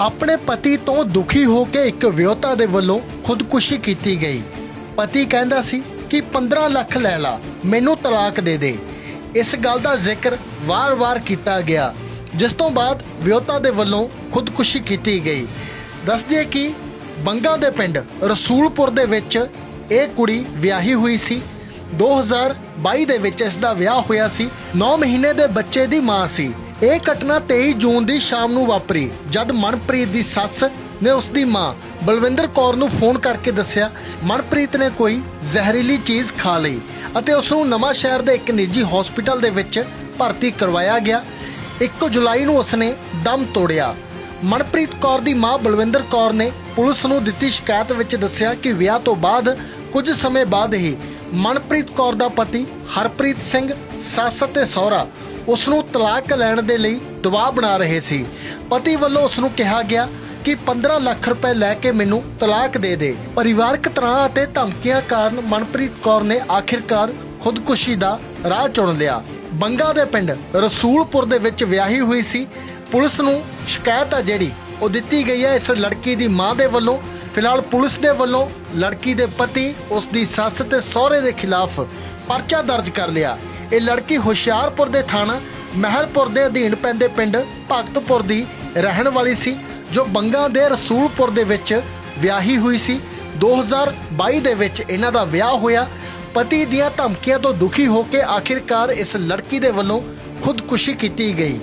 ਆਪਣੇ ਪਤੀ ਤੋਂ ਦੁਖੀ ਹੋ ਕੇ ਇੱਕ ਵਿਆਹੁਤਾ ਦੇ ਵੱਲੋਂ ਖੁਦਕੁਸ਼ੀ ਕੀਤੀ ਗਈ। ਪਤੀ ਕਹਿੰਦਾ ਸੀ ਕਿ 15 ਲੱਖ ਲੈ ਲਾ, ਮੈਨੂੰ ਤਲਾਕ ਦੇ ਦੇ। ਇਸ ਗੱਲ ਦਾ ਜ਼ਿਕਰ ਵਾਰ-ਵਾਰ ਕੀਤਾ ਗਿਆ, ਜਿਸ ਤੋਂ ਬਾਅਦ ਵਿਆਹੁਤਾ ਦੇ ਵੱਲੋਂ ਖੁਦਕੁਸ਼ੀ ਕੀਤੀ ਗਈ। ਦੱਸਦੀ ਕਿ ਬੰਗਾ ਦੇ ਪਿੰਡ ਰਸੂਲਪੁਰ ਦੇ ਵਿੱਚ ਇਹ ਕੁੜੀ ਵਿਆਹੀ ਹੋਈ ਸੀ। 2022 ਦੇ ਵਿੱਚ ਇਸ ਦਾ ਵਿਆਹ ਹੋਇਆ ਸੀ। 9 ਮਹੀਨੇ ਦੇ ਬੱਚੇ ਦੀ ਮਾਂ ਸੀ। ਇਹ ਘਟਨਾ 23 ਜੂਨ ਦੀ ਸ਼ਾਮ ਨੂੰ ਵਾਪਰੀ, ਜਦ ਮਨਪ੍ਰੀਤ ਦੀ ਸੱਸ ਨੇ ਉਸ ਦੀ ਮਾਂ ਬਲਵਿੰਦਰ ਕੌਰ ਨੂੰ ਫੋਨ ਕਰਕੇ ਦੱਸਿਆ, ਮਨਪ੍ਰੀਤ ਨੇ ਕੋਈ ਜ਼ਹਿਰੀਲੀ ਚੀਜ਼ ਖਾ ਲਈ ਅਤੇ ਉਸ ਨੂੰ ਨਵਾਂ ਸ਼ਹਿਰ ਦੇ ਇੱਕ ਨਿੱਜੀ ਹਸਪਤਾਲ ਦੇ ਵਿੱਚ ਭਰਤੀ ਕਰਵਾਇਆ ਗਿਆ। 1 ਜੁਲਾਈ ਨੂੰ ਉਸਨੇ ਦਮ ਤੋੜਿਆ। ਮਨਪ੍ਰੀਤ ਕੌਰ ਦੀ ਮਾਂ ਬਲਵਿੰਦਰ ਕੌਰ ਨੇ ਪੁਲਿਸ ਨੂੰ ਦਿੱਤੀ ਸ਼ਿਕਾਇਤ ਵਿੱਚ ਦੱਸਿਆ ਕਿ ਵਿਆਹ ਤੋਂ ਬਾਅਦ ਕੁਝ ਸਮੇਂ ਬਾਅਦ ਹੀ ਮਨਪ੍ਰੀਤ ਕੌਰ ਦਾ ਪਤੀ ਹਰਪ੍ਰੀਤ ਸਿੰਘ, ਸੱਸ ਅਤੇ ਸਹੁਰਾ ਉਸ ਨੂੰ ਤਲਾਕ ਲੈਣ ਦੇ ਲਈ ਦਬਾਅ ਬਣਾ ਰਹੇ ਸੀ। ਪਤੀ ਵੱਲੋਂ ਉਸ ਨੂੰ ਕਿਹਾ ਗਿਆ ਕਿ 15 ਲੱਖ ਰੁਪਏ ਲੈ ਕੇ ਮੈਨੂੰ ਤਲਾਕ ਦੇ ਦੇ। ਪਰਿਵਾਰਕ ਤਣਾਅ ਅਤੇ ਧਮਕੀਆਂ ਕਾਰਨ ਮਨਪ੍ਰੀਤ ਕੌਰ ਨੇ ਆਖਿਰਕਾਰ ਖੁਦਕੁਸ਼ੀ ਦਾ ਰਾਹ ਚੁਣ ਲਿਆ। ਬੰਗਾ ਦੇ ਪਿੰਡ ਰਸੂਲਪੁਰ ਦੇ ਵਿੱਚ ਵਿਆਹੀ ਹੋਈ ਸੀ। ਪੁਲਿਸ ਨੂੰ ਸ਼ਿਕਾਇਤ ਆ ਜਿਹੜੀ, ਉਹ ਦਿੱਤੀ ਗਈ ਹੈ। ਇਸ ਲੜਕੀ ਦੀ ਮਾਂ ਦੇ ਵੱਲੋਂ, ਫਿਲਹਾਲ ਪੁਲਿਸ ਦੇ ਵੱਲੋਂ ਲੜਕੀ ਦੇ ਪਤੀ ਉਸ ਦੀ ਸੱਸ ਤੇ ਸਹੁਰੇ ਦੇ ਖਿਲਾਫ ਪਰਚਾ ਦਰਜ ਕਰ ਲਿਆ। ਇਹ ਲੜਕੀ ਹੁਸ਼ਿਆਰਪੁਰ ਦੇ ਥਾਣਾ ਮਹਿਲਪੁਰ ਦੇ ਅਧੀਨ ਪੈਂਦੇ ਪਿੰਡ ਭਗਤਪੁਰ ਦੀ ਰਹਿਣ ਵਾਲੀ ਸੀ, ਜੋ ਬੰਗਾ ਦੇ ਰਸੂਲਪੁਰ ਦੇ ਵਿੱਚ ਵਿਆਹੀ ਹੋਈ ਸੀ। 2022 ਦੇ ਵਿੱਚ ਇਹਨਾਂ ਦਾ ਵਿਆਹ ਹੋਇਆ। ਪਤੀ ਦੀਆਂ ਧਮਕੀਆਂ ਤੋਂ ਦੁਖੀ ਹੋ ਕੇ ਆਖਿਰਕਾਰ ਇਸ ਲੜਕੀ ਦੇ ਵੱਲੋਂ ਖੁਦਕੁਸ਼ੀ ਕੀਤੀ ਗਈ।